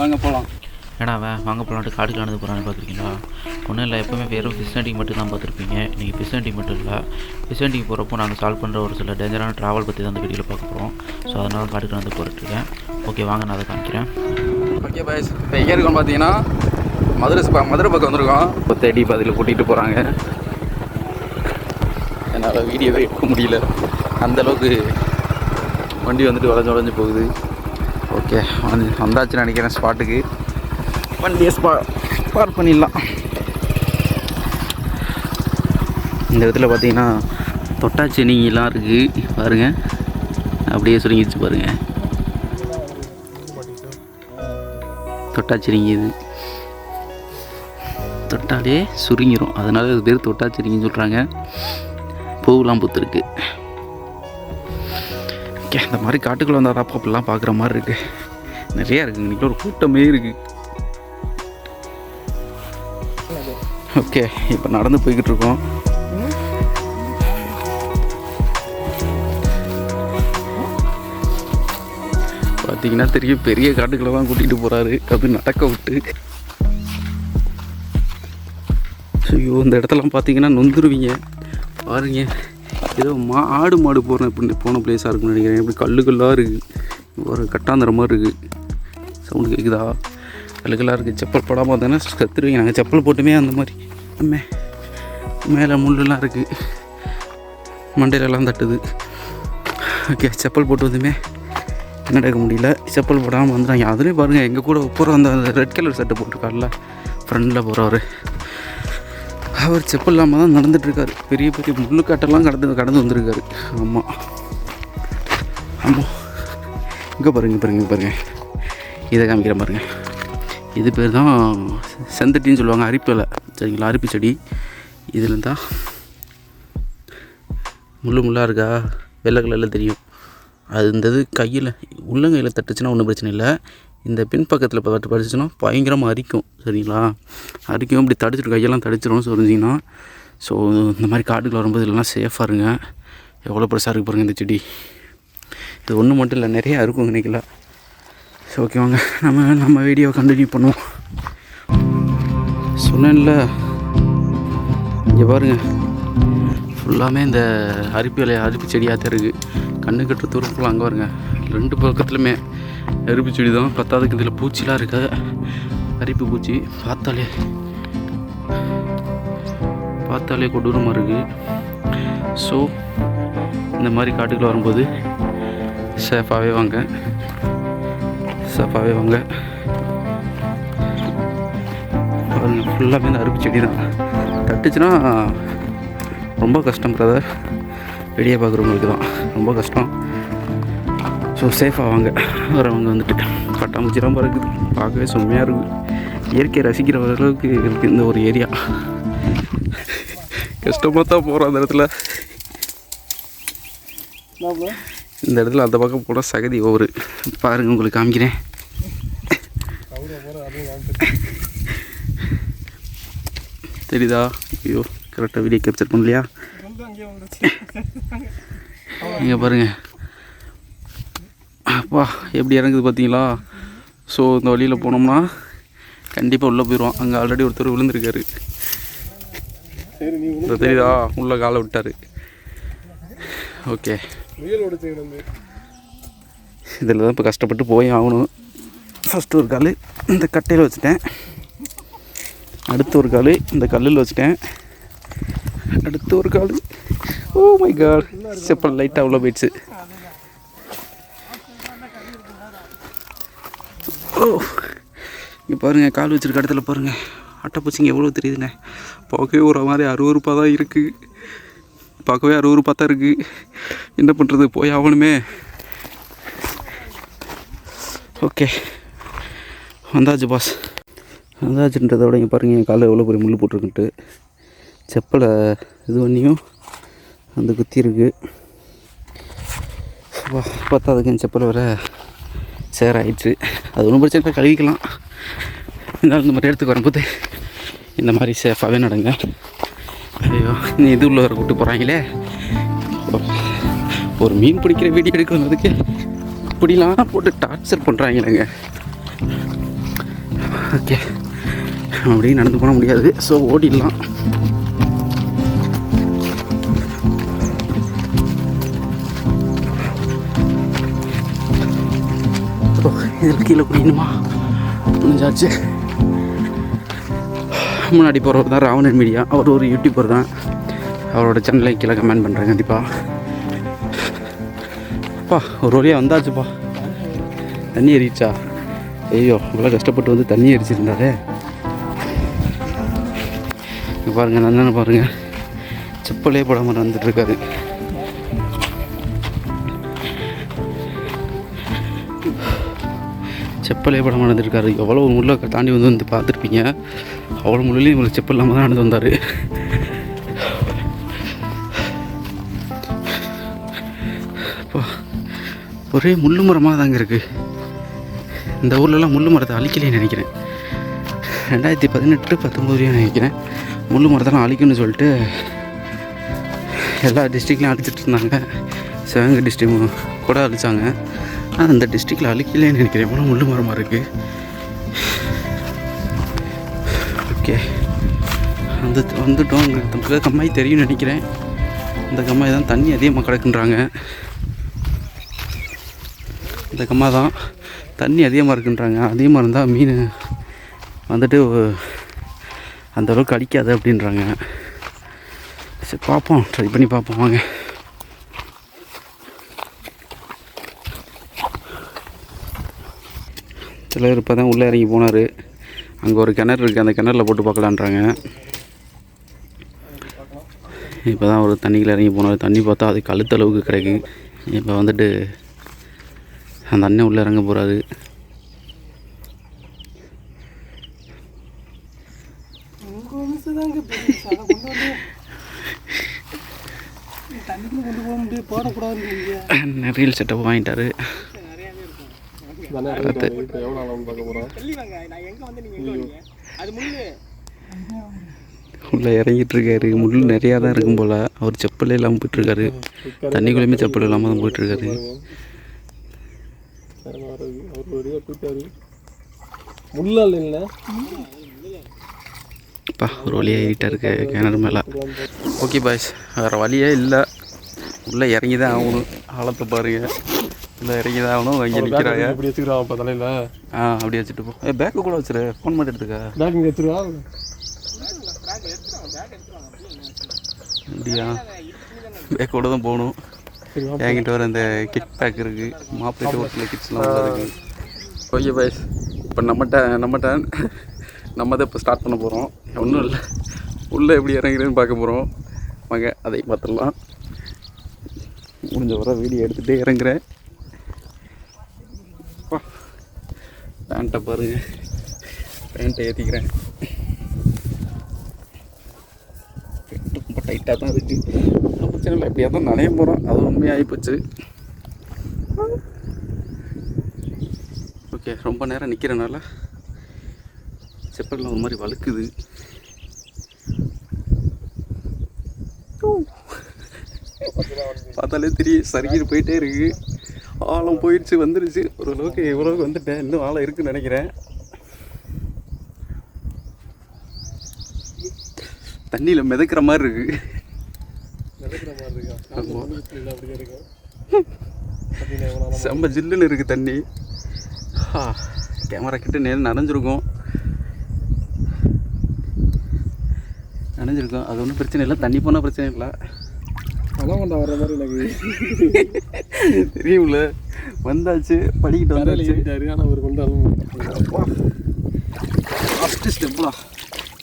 வாங்க போகலாம் ஏடா அவன்? வாங்க போகலான்ட்டு காடுக்கு நடந்து போகிறான்னு பார்த்துருக்கீங்களா? ஒன்றும் இல்லை எப்போவுமே வெறும் ஃபிஷ் ஹண்டிங் மட்டும் தான் பார்த்துருப்பீங்க. இன்றைக்கி ஃபிஷ் ஹண்டிங் மட்டும் இல்லை. ஃபிஷ் ஹண்டிங் போகிறப்போ நாங்கள் சால்வ் பண்ணுற ஒரு சில டேஞ்சரான ட்ராவல் பற்றி தான் அந்த வீடியோவில் பார்க்க போகிறோம் ஸோ அதனால காடுக்கு நடந்து போட்டுருக்கேன் ஓகே வாங்க நான் அதை காமிக்கிறேன். ஓகே பாய்ஸ் இப்போ எங்கே இருக்கோம் பார்த்தீங்கன்னா மதுரை மதுரை பக்கம் வந்திருக்கோம். இப்போ தேடி பதில் கூட்டிகிட்டு போகிறாங்க என்னால் வீடியோவே எடுக்க முடியல. அந்த அளவுக்கு வண்டி வந்துட்டு வளைஞ்சு வளைஞ்சு போகுது. ஓகே வந்து வந்தாச்சுன்னு நினைக்கிறேன் ஸ்பாட்டுக்கு வண்டியை ஸ்பா பார்க் பண்ணிடலாம். இந்த இடத்துல பார்த்தீங்கன்னா தொட்டாச்செனிங்கெல்லாம் இருக்குது பாருங்கள் அப்படியே சுருங்கிடுச்சு பாருங்கள் தொட்டாச்சிரிங்கி இது. தொட்டாலே சுருங்கிரும். அதனால் இது பேர் தொட்டாச்சிரிங்கின்னு சொல்கிறாங்க பூவெலாம் பூத்துருக்கு. ஓகே இந்த மாதிரி காட்டுக்குள்ளே வந்தால் தான் அப்படிலாம் பார்க்குற மாதிரி இருக்குது நிறையா இருக்குது இன்றைக்கி ஒரு கூட்டமே இருக்குது ஓகே இப்போ நடந்து போய்கிட்டு இருக்கோம். பார்த்தீங்கன்னா தெரியும் பெரிய காட்டுக்குள்ள தான் கூட்டிகிட்டு போகிறாரு அப்படி நடக்க விட்டு. ஐயோ இந்த இடத்தெல்லாம் பார்த்தீங்கன்னா நொந்துருவீங்க. பாருங்க. ஏதோ மா ஆடு மாடு போகிற போன பிளேஸாக இருக்கும்னு நினைக்கிறேன். எப்படி கல்லுகள்லாம் இருக்குது ஒரு கட்டாந்திர மாதிரி இருக்குது சவுண்டு கேட்குதா கல்லுகளாக இருக்குது செப்பல் போடாமல் தானே கத்துருவீங்க. நாங்கள் செப்பல் போட்டுமே அந்த மாதிரி. அம்மே. மேலே முள்ளெல்லாம் இருக்குது மண்டையிலலாம் தட்டுது. ஓகே செப்பல் போட்டு வந்துமே. நடக்க முடியல? செப்பல் போடாமல் வந்துட்டாங்க. அதுலேயும் பாருங்கள் எங்கள் கூட போகிற அந்த ரெட் கலர் சட்டை போட்டிருக்காருல ஃப்ரெண்டில் போகிறவர் அவர் செப்பல் இல்லாமல் தான் நடந்துட்டுருக்காரு. பெரிய பெரிய முள்ளுக்காட்டெல்லாம் கடந்து கடந்து வந்திருக்காரு. ஆமாம் ஆமாம் இங்கே பாருங்க பாருங்க பாருங்கள் பாருங்க. இதை காமிக்கிறேன் பாருங்கள் இது பேர் தான் செந்தட்டின்னு சொல்லுவாங்க அரிப்பிலை சரிங்களா? அரிப்பு செடி. இதுலேருந்தா தான் முள்ளு முள்ளாக இருக்கா? வெள்ளை கலரில் தெரியும். அது இந்த இது கையில். உள்ளங்கையில் தட்டுச்சுன்னா ஒன்றும் பிரச்சனை இல்லை. இந்த பின்பக்கத்தில் பட்டு படிச்சுன்னா பயங்கரமாக அரிக்கும் சரிங்களா? அரிக்கும் இப்படி தடிச்சிடும் கையெல்லாம் தடிச்சிடும் சொரிஞ்சிங்கன்னா ஸோ இந்த மாதிரி காட்டுக்குள்ள வரும்போது இல்லைனா சேஃபாக இருங்க. எவ்வளோ பெருசாக இருக்குது பாருங்கள் இந்த செடி. இது ஒன்று மட்டும் இல்லை நிறையா இருக்கும் நினைக்கல ஸோ ஓகே வாங்க. நம்ம நம்ம வீடியோ கண்டினியூ பண்ணுவோம். சொன்னேன்ல. இங்கே பாருங்கள் ஃபுல்லாமே இந்த அரிப்பு இலைய அரிப்பு செடியாக தான் இருக்குது கண்ணு கட்டுற தூரம் ஃபுல்லாக அங்கே வருங்க ரெண்டு பக்கத்துலையுமே அரிப்பு செடி தான். பத்தாவதுக்கு இதில் பூச்சிலாம் இருக்காது. அரிப்பு பூச்சி. பார்த்தாலே பார்த்தாலே கொடூரமாக இருக்குது ஸோ இந்த மாதிரி காட்டுக்குள்ள வரும்போது சேஃபாகவே வாங்க. சேஃபாகவே வாங்க. ஃபுல்லாமே இந்த அரிப்பு செடி தான். தட்டுச்சுன்னா ரொம்ப கஷ்டம் பிரதர் வெளியே பார்க்குறவங்களுக்கு தான். ரொம்ப கஷ்டம். ஸோ சேஃபாக வாங்க. வரவங்க வந்துட்டு பட்டாம்பூச்சிலாம் இருக்குது. பார்க்கவே செம்மையாக இருக்குது இயற்கையை ரசிக்கிற அளவுக்கு இருக்குது இந்த ஒரு ஏரியா கஷ்டமாக தான் போகிறோம் அந்த இடத்துல. இந்த இடத்துல அந்த பக்கம் போனால் சகதி ஒவ்வொரு பாருங்கள் உங்களுக்கு காமிக்கிறேன். தெரியுதா? ஐயோ. கரெக்டாக வீடியோ கேப்சர் பண்ணலையா? இங்கே பாருங்க. அப்பா எப்படி இறங்குது பார்த்தீங்களா ஸோ இந்த வழியில் போனோம்னா கண்டிப்பாக உள்ளே போயிடுவோம் அங்கே ஆல்ரெடி ஒருத்தர் விழுந்திருக்காரு. தெரியுதா? உள்ளே காலை விட்டார். ஓகே இதில் தான் இப்போ கஷ்டப்பட்டு போய் ஆகணும். ஃபஸ்ட்டு ஒரு கால் இந்த கட்டையில் வச்சுட்டேன். அடுத்து ஒரு கால் இந்த கல்லில் வச்சுட்டேன். அடுத்து ஒரு கால். ஓ மை காட் செப்பல் லைட்டாக அவ்வளோ போயிடுச்சு. Oh. ஓ இங்கே பாருங்கள் கால் வச்சிருக்க இடத்துல பாருங்கள் அட்டைப்பூச்சிங்க எவ்வளோ தெரியுதுங்க. பார்க்கவே ஒரு மாதிரி அருவறுப்பாக தான் இருக்குது பார்க்கவே அருவறுப்பாக தான் இருக்குது என்ன பண்ணுறது போய் ஆகணுமே. ஓகே வந்தாச்சு பாஸ் வந்தாச்சுன்றதோட இங்கே பாருங்கள் என் காலில் எவ்வளோ பெரிய முள் போட்டிருக்குன்ட்டு. செப்பலை இது பண்ணியும் அந்த குத்தி இருக்குது பார்த்தா அதுக்கு செப்பல் வர சேர் ஆயிடுச்சு அது ஒன்றும் பிரச்சனை இல்லை, கழுவிக்கலாம். இருந்தாலும் இந்த மாதிரி இடத்துக்கு வரும்போது இந்த மாதிரி சேஃபாகவே நடங்க. ஐயோ நீ இது உள்ள வர கூப்பிட்டு போகிறாங்களே ஒரு மீன் பிடிக்கிற வீடியோ எடுக்கிறதுக்கு இப்படிலாம் போட்டு டார்ச்சர் பண்ணுறாங்களேங்க ஓகே அப்படியே நடந்து போன முடியாது. ஸோ ஓடிடலாம். இதில் கீழே குடிக்கணுமா? முடிஞ்சாச்சு. முன்னாடி போகிறவர் தான் ராவணன் மீடியா. அவர் ஒரு யூடியூபர் தான். அவரோட சேனலை கீழே கமெண்ட் பண்ணுறேன் கண்டிப்பாக அப்பா ஒரு வழியாக வந்தாச்சுப்பா. தண்ணி எரிச்சா ஐயோ இவ்வளோ கஷ்டப்பட்டு வந்து தண்ணி எரிச்சிருந்தாரு பாருங்கள் நான் தானே பாருங்க. செப்பலே போடாமல் வந்துட்டுருக்காரு செப்பலே படம் நடந்திருக்காரு. எவ்வளோ முள்ள தாண்டி வந்து வந்து பார்த்துருப்பீங்க. அவ்வளோ முள்ளிலையும் இவங்களுக்கு செப்பல் இல்லாமல் தான் நடந்து வந்தார். இப்போ ஒரே முள்ளு மரமாக தாங்க இருக்குது இந்த ஊர்லலாம் முள்ளு மரத்தை அழிக்கலைன்னு நினைக்கிறேன். ரெண்டாயிரத்தி பதினெட்டு பத்தொம்போதுலேயும் நினைக்கிறேன். முள்ளு மரத்தெல்லாம் அழிக்கணும்னு சொல்லிட்டு எல்லா டிஸ்ட்ரிக்ட்லையும் அழிச்சிட்டு இருந்தாங்க. சிவகங்கை டிஸ்ட்ரிக் கூட அழிச்சாங்க. அந்த டிஸ்ட்ரிக்டில் அழிக்கலைன்னு நினைக்கிறேன்? எவ்வளோ முள்ளு மரமாக இருக்குது ஓகே அந்த வந்துட்டோம் உங்களுக்கு கம்மாய் தெரியும்னு நினைக்கிறேன். இந்த கம்மாய் தான் தண்ணி அதிகமாக கிடக்குன்றாங்க. இந்த கம்மா தான் தண்ணி அதிகமாக இருக்குன்றாங்க. அதிகமாக இருந்தால் மீன் வந்துட்டு அந்த அளவுக்கு அடிக்காது அப்படின்றாங்க. சரி பார்ப்போம். ட்ரை பண்ணி பார்ப்போம். வாங்க. சிலர் இப்போ தான் உள்ளே இறங்கி போனார். அங்கே ஒரு கிணறு இருக்குது அந்த கிணறுல போட்டு பார்க்கலான்றாங்க. இப்போ தான் ஒரு தண்ணிக்குள்ள இறங்கி போனார். தண்ணி பார்த்தா அது கழுத்தளவுக்கு கிடைக்கு. இப்போ வந்துட்டு அந்த அண்ணன் உள்ளே இறங்க போகிறாரு ரீல் செட்டப் வாங்கிட்டாரு. உள்ளே இறங்கிட்டு இருக்காரு. முள் நிறையா தான் இருக்கும் போல். அவர் செப்பல் இல்லாமல் போயிட்டுருக்காரு தண்ணிக்குள்ளேயுமே செப்பல் இல்லாமல் தான் போயிட்டுருக்காரு. முள்ளால் இல்லை? அப்பா ஒரு வழியாக ஏறிட்டா இருக்கு கிணறு மேலே. Okay boys. வேறு வழியே இல்லை. உள்ளே இறங்கி தான் ஆகணும். ஆழத்தை பாருங்க. உள்ளே இறங்கி தான் ஆகணும் அங்கே நிற்கிறாங்க இப்படி வச்சுக்கிறான் அப்போ தலையில்? ஆ அப்படியே வச்சுட்டு போ. ஏ பேக்கு கூட வச்சுரு. ஃபோன் மட்டும் எடுத்துக்க. பேக் இங்கே எடுத்துருவா? அப்படியா? பேக்கோட தான் போகணும். என்கிட்ட வர அந்த கிட் பேக் இருக்குது மாப்பிள்ளைட்டு ஒரு சில கிட்ஸ்லாம் இருக்குது ஓகே பாய்ஸ் இப்போ நம்மகிட்ட நம்மகிட்ட நம்ம தான் இப்போ ஸ்டார்ட் பண்ண போகிறோம் ஒன்றும் இல்லை. உள்ளே எப்படி இறங்குறேன்னு பார்க்க போகிறோம் வாங்க அதை பார்த்துடலாம். முடிஞ்ச வர வீடியோ எடுத்துகிட்டே இறங்குறேன். பேண்ட்டை பாருங்க. பேண்ட்டை ஏற்றிக்கிறேன் பேண்ட்டு ரொம்ப டைட்டாக தான் இருக்குது பிரச்சனை இல்லை எப்படியா தான் நனைய போகிறோம் அது உண்மையாகி போச்சு. ஓகே ரொம்ப நேரம் நிற்கிறனால செப்பலில் ஒரு மாதிரி வழுக்குது. பார்த்தாலே தெரியும் சறுக்கிட்டு போயிட்டே இருக்குது ஆழம் போயிடுச்சு வந்துருச்சு. ஓரளவுக்கு இவ்வளவுக்கு வந்துட்டேன். இன்னும் ஆழம் இருக்குன்னு நினைக்கிறேன். தண்ணியில் மிதக்கிற மாதிரி இருக்கு. செம்ம ஜில்லுன்னு இருக்குது தண்ணி. கேமரா கிட்ட நேரம் நனைஞ்சிருக்கும். நனைஞ்சிருக்கும். அது ஒன்றும் பிரச்சனை இல்லை. தண்ணி போனால் பிரச்சனை இல்லை. பணம் கொண்டா வர்ற மாதிரி எனக்கு தெரியும்ல. வந்தாச்சு படிக்கிட்டு வந்தாச்சு. ஆனால் ஒரு கொண்டாலும் ஃபஸ்ட்டு ஸ்டெப்புடா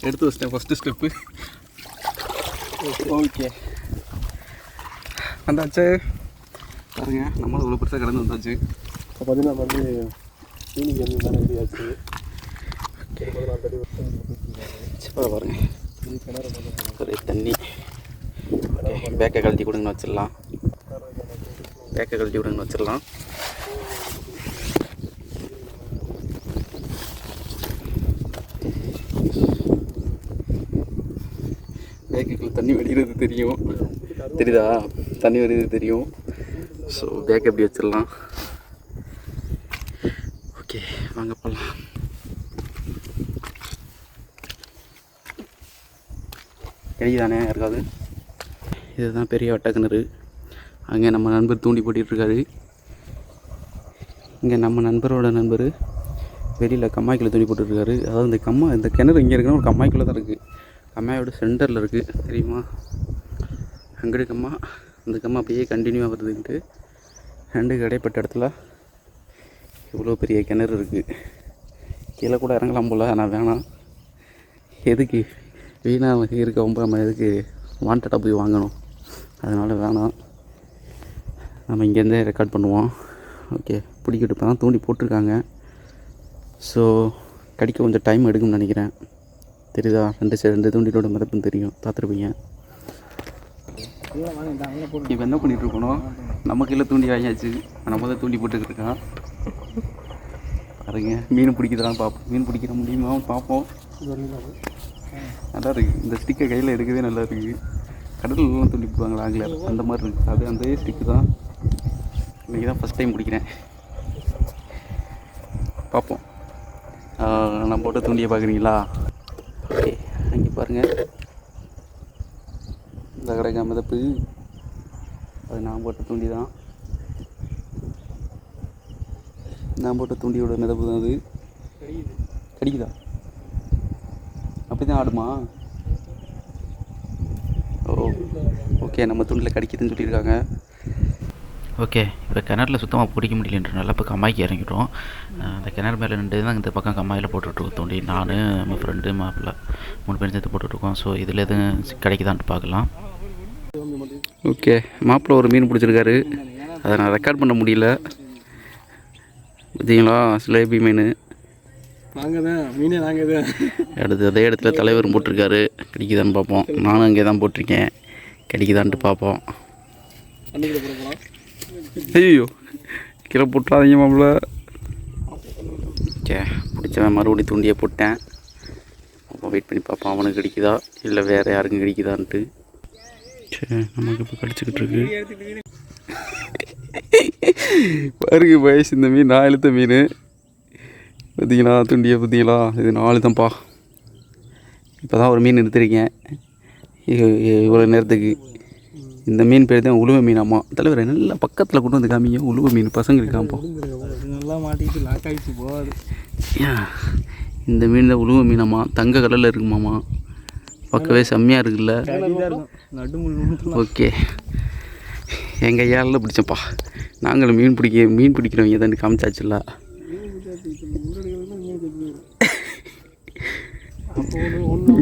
எடுத்து வச்சிட்டேன் ஃபஸ்ட்டு ஸ்டெப்பு ஓகே. வந்தாச்சு. பாருங்க நம்மளும் இவ்வளோ பெருசாக கடந்து வந்தாச்சு. இப்போ பார்த்தீங்கன்னா வந்து ஈவினிங் வந்து தானே ரெடி ஆச்சு. பாருங்க. தண்ணி. பேக்கை கழட்டி கொடுங்கன்னு வச்சிடலாம். பேக்கை கழட்டி விடுங்கன்னு வச்சிடலாம். பேக்குக்குள்ள தண்ணி வடிகிறது தெரியும். தெரியுதா? தண்ணி வடிகிறது தெரியும். ஸோ பேக் எப்படி வச்சிடலாம்? ஓகே வாங்க போகலாம் கிடைக்குதானே யாருக்காவது? இதுதான் பெரிய வட்டக்கிணறு. அங்கே நம்ம நண்பர் தூண்டி போட்டுட்ருக்காரு. இங்கே நம்ம நண்பரோட நண்பர் வெளியில் கம்மாய்க்குள்ள தூண்டி போட்டுருக்காரு அதாவது இந்த கம்மா இந்த கிணறு இங்கே இருக்குன்னா ஒரு கம்மாய்க்குள்ளே தான் இருக்குது கம்மாயோட சென்டரில் இருக்குது தெரியுமா? அங்கடி கம்மா அந்த கம்மா அப்படியே கண்டினியூவாக வருதுன்ட்டு ரெண்டு இடைப்பட்ட இடத்துல இவ்வளோ பெரிய கிணறு இருக்குது கீழே கூட இறங்கலாம் போல் ஆனால் வேணாம். எதுக்கு? வீணாக இருக்க ரொம்ப நம்ம எதுக்கு? வாண்டடாக போய் வாங்கணும். அதனால் வேணாம். நம்ம இங்கேருந்தே ரெக்கார்ட் பண்ணுவோம். ஓகே பிடிக்கிட்டு இப்போ தான் தூண்டி போட்டிருக்காங்க. ஸோ கடிக்க கொஞ்சம் டைம் எடுக்கும்னு நினைக்கிறேன். தெரியுதா? ரெண்டு சைடு ரெண்டு தூண்டிலோட மதப்பும் தெரியும். பார்த்துருப்பீங்க. இப்போ என்ன பண்ணிட்டு இருக்கணும் நம்ம கீழே தூண்டி வாங்கியாச்சு. நம்ம தான் தூண்டி போட்டுக்கிட்டு இருக்கான் பாருங்க மீன் பிடிக்கிறதான் பார்ப்போம் மீன் பிடிக்கிற முடியுமா? பார்ப்போம் நல்லா இருக்கு. இந்த ஸ்டிக்கை கையில் எடுக்கவே நல்லா இருக்குது கடல்லாம் தூண்டி போடுவாங்களா ஆங்கிலர் அந்த மாதிரி இருக்குது அது அந்த ஸ்டிக்கு தான் இன்றைக்கி தான் ஃபஸ்ட் டைம் பிடிக்கிறேன் பார்ப்போம். நான் போட்ட தூண்டியை பார்க்குறீங்களா? ஓகே அங்கே பாருங்கள் இந்த கடைக்கா மிதப்பு. அது நான் போட்ட தூண்டி தான். நான் போட்ட தூண்டியோட மிதப்பு தான் அது. கடிக்குதா? அப்படி தான் ஆடுமா? ஓகே நம்ம தூண்டில் கடிக்குதுன்னு சொல்லியிருக்காங்க. ஓகே இப்போ கிணறுல சுத்தமாக பிடிக்க முடியலன்றனால இப்போ கம்மாய்க்கு இறங்கிட்டோம். அந்த கிணறு மேலே நின்று தான் இந்த பக்கம் கம்மாயில் போட்டுட்ருக்கோம் தோண்டி நான் நம்ம ஃப்ரெண்டு மாப்பிள்ளை மூணு பேரும் சேர்த்து போட்டுட்ருக்கோம் ஸோ இதில் எதுவும் கிடைக்குதான்ட்டு பார்க்கலாம். ஓகே மாப்பிள்ளை ஒரு மீன் பிடிச்சிருக்காரு. அதை நான் ரெக்கார்ட் பண்ண முடியல. பார்த்தீங்களா சிலேபி மீன். நாங்கள் தான் மீனே நாங்கள் தான். அடுத்து அதே இடத்துல தலைவரும் போட்டிருக்காரு. கிடைக்குதான்னு பார்ப்போம். நானும் அங்கே தான் போட்டிருக்கேன். கிடைக்குதான்ட்டு பார்ப்போம். ஐயோ கீழே போட்டுறாதீங்க மாப்பிள்ள ஓகே பிடிச்சவன் மறுபடியும் தூண்டியை போட்டேன். அப்போ வெயிட் பண்ணி பார்ப்போம் அவனுக்கு கிடைக்குதா? இல்லை வேறு யாருக்கும் கிடைக்குதான்ட்டு. சரி நமக்கு இப்போ கடிச்சிக்கிட்டு இருக்கு. பாருங்க வயசு இந்த மீன் நான் இழுத்த மீன். பார்த்தீங்களா துண்டியை பார்த்தீங்களா இது நாலு தான்ப்பா இப்போ தான் ஒரு மீன் எடுத்திருக்கேன். இவ்வளோ நேரத்துக்கு. இந்த மீன் பேர் தான் உழுவ மீனாம்மா தலைவர் நல்லா பக்கத்தில் கொண்டு வந்து காமிங்க. உழுவ மீன் பசங்களுக்கு காமிப்போம் நல்லா மாட்டிக்கிட்டு லாக் ஆகிடுச்சு போகாது. இந்த மீன் தான் உழுவ மீனாம்மா தங்க கலரில் இருக்குமாம்மா பார்க்கவே செம்மையாக இருக்குல்ல. ஓகே. எங்கள் ஐயாவில் பிடிச்சப்பா நாங்களும் மீன் பிடிக்க மீன் பிடிக்கிறவங்க தான் காமிச்சாச்சுல்ல.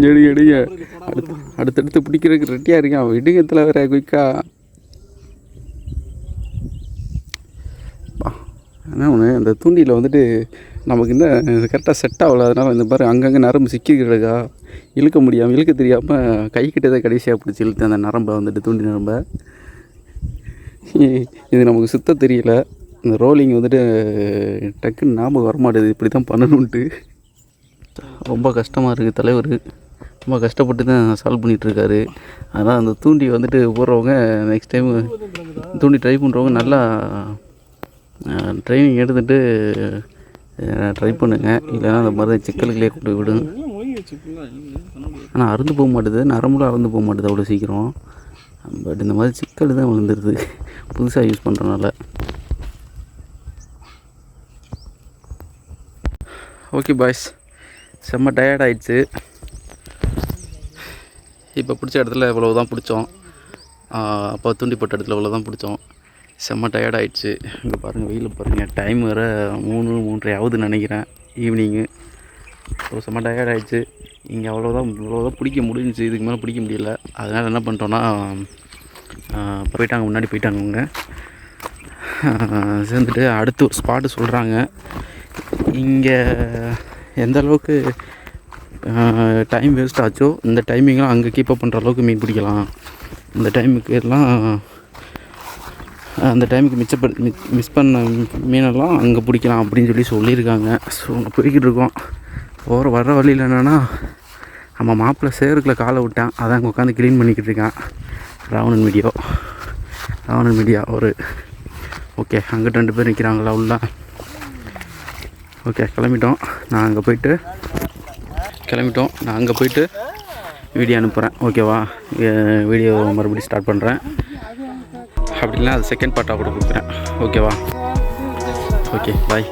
எடுங்க எடுங்க அடுத்து அடுத்தடுத்து பிடிக்கிறதுக்கு ரெட்டியாக இருக்கான் விடுங்க தலைவர குயிக்கா ஆனால் ஒன்று இந்த தூண்டியில் வந்துட்டு நமக்கு இந்த கரெக்டாக செட் ஆகல அதனால் இந்த பாரு அங்கங்கே நரம்பு சிக்கிக்கிறதுக்கா இழுக்க முடியாமல் இழுக்க தெரியாமல் கை கிட்டே கடைசியாக பிடிச்சி இழுத்து அந்த நரம்பை வந்துட்டு தூண்டி நரம்பை. இது நமக்கு சுத்த தெரியல. இந்த ரோலிங் வந்துட்டு டக்குன்னு ஞாபகம் வரமாட்டேது இப்படி தான் பண்ணணுன்ட்டு ரொம்ப கஷ்டமாக இருக்குது தலைவர். ரொம்ப கஷ்டப்பட்டு தான் சால்வ் பண்ணிகிட்ருக்காரு அதனால் அந்த தூண்டி வந்துட்டு போடுறவங்க நெக்ஸ்ட் டைம் தூண்டி ட்ரை பண்ணுறவங்க நல்லா ட்ரைனிங் எடுத்துகிட்டு ட்ரை பண்ணுங்க. இல்லைன்னா அந்த மாதிரி சிக்கலுக்குள்ளே கொண்டு விடும். ஆனால் அறுந்து போக மாட்டேது. நரம்புலாம் அறுந்து போக மாட்டுது அவ்வளோ சீக்கிரம். பட் இந்த மாதிரி சிக்கல் தான் விழுந்துருது. புதுசாக யூஸ் பண்ணுறனால ஓகே பாய்ஸ் செம்ம டயர்ட் ஆயிடுச்சு இப்போ பிடிச்ச இடத்துல இவ்வளோ தான் பிடிச்சோம் அப்போ தூண்டி போட்ட இடத்துல இவ்வளோ தான் பிடிச்சோம். செம்ம டயர்ட் ஆயிடுச்சு இங்கே பாருங்கள் வெயில் பாருங்கள் டைம் வேறு மூணு மூன்றரை ஆகுதுன்னு நினைக்கிறேன் ஈவினிங்கு ஸோ செம்ம டயர்ட் ஆயிடுச்சு இங்கே அவ்வளோதான் இவ்வளோதான் பிடிக்க முடிஞ்சிச்சு. இதுக்கு மேலே பிடிக்க முடியல. அதனால் என்ன பண்ணிட்டோன்னா போயிட்டாங்க முன்னாடி போயிட்டாங்க அவங்க சேர்ந்துட்டு அடுத்து ஒரு ஸ்பாட்டு சொல்கிறாங்க இங்கே எந்த அளவுக்கு டைம் வேஸ்ட் ஆச்சோ இந்த டைமிங்லாம் அங்கே கீப்பப் பண்ணுற அளவுக்கு மீன் பிடிக்கலாம். இந்த டைமுக்கு எல்லாம் அந்த டைமுக்கு மிச்சப்ப மிஸ் பண்ண மீனெல்லாம் அங்கே பிடிக்கலாம் அப்படின்னு சொல்லி சொல்லியிருக்காங்க. ஸோ அங்கே போய்கிட்டு இருக்கோம். போகிற வர்ற வழியில் என்னென்னா நம்ம மாப்பிள்ளை சேருக்குள்ள காலை விட்டான். அதான் அங்கே உட்காந்து க்ளீன் பண்ணிக்கிட்டு இருக்கான். ராவணன் மீடியோ ராவணன் மீடியா ஒரு ஓகே அங்கிட்ட ரெண்டு பேர் நிற்கிறாங்களா உள்ள ஓகே கிளம்பிட்டோம். நான் அங்கே போயிட்டு கிளம்பிட்டோம். நான் அங்கே போயிட்டு வீடியோ அனுப்புகிறேன் ஓகேவா வீடியோ மறுபடியும் ஸ்டார்ட் பண்ணுறேன் அப்படி இல்லைனா அது செகண்ட் பார்ட்டாக கூட கொடுக்குறேன். ஓகேவா ஓகே பாய்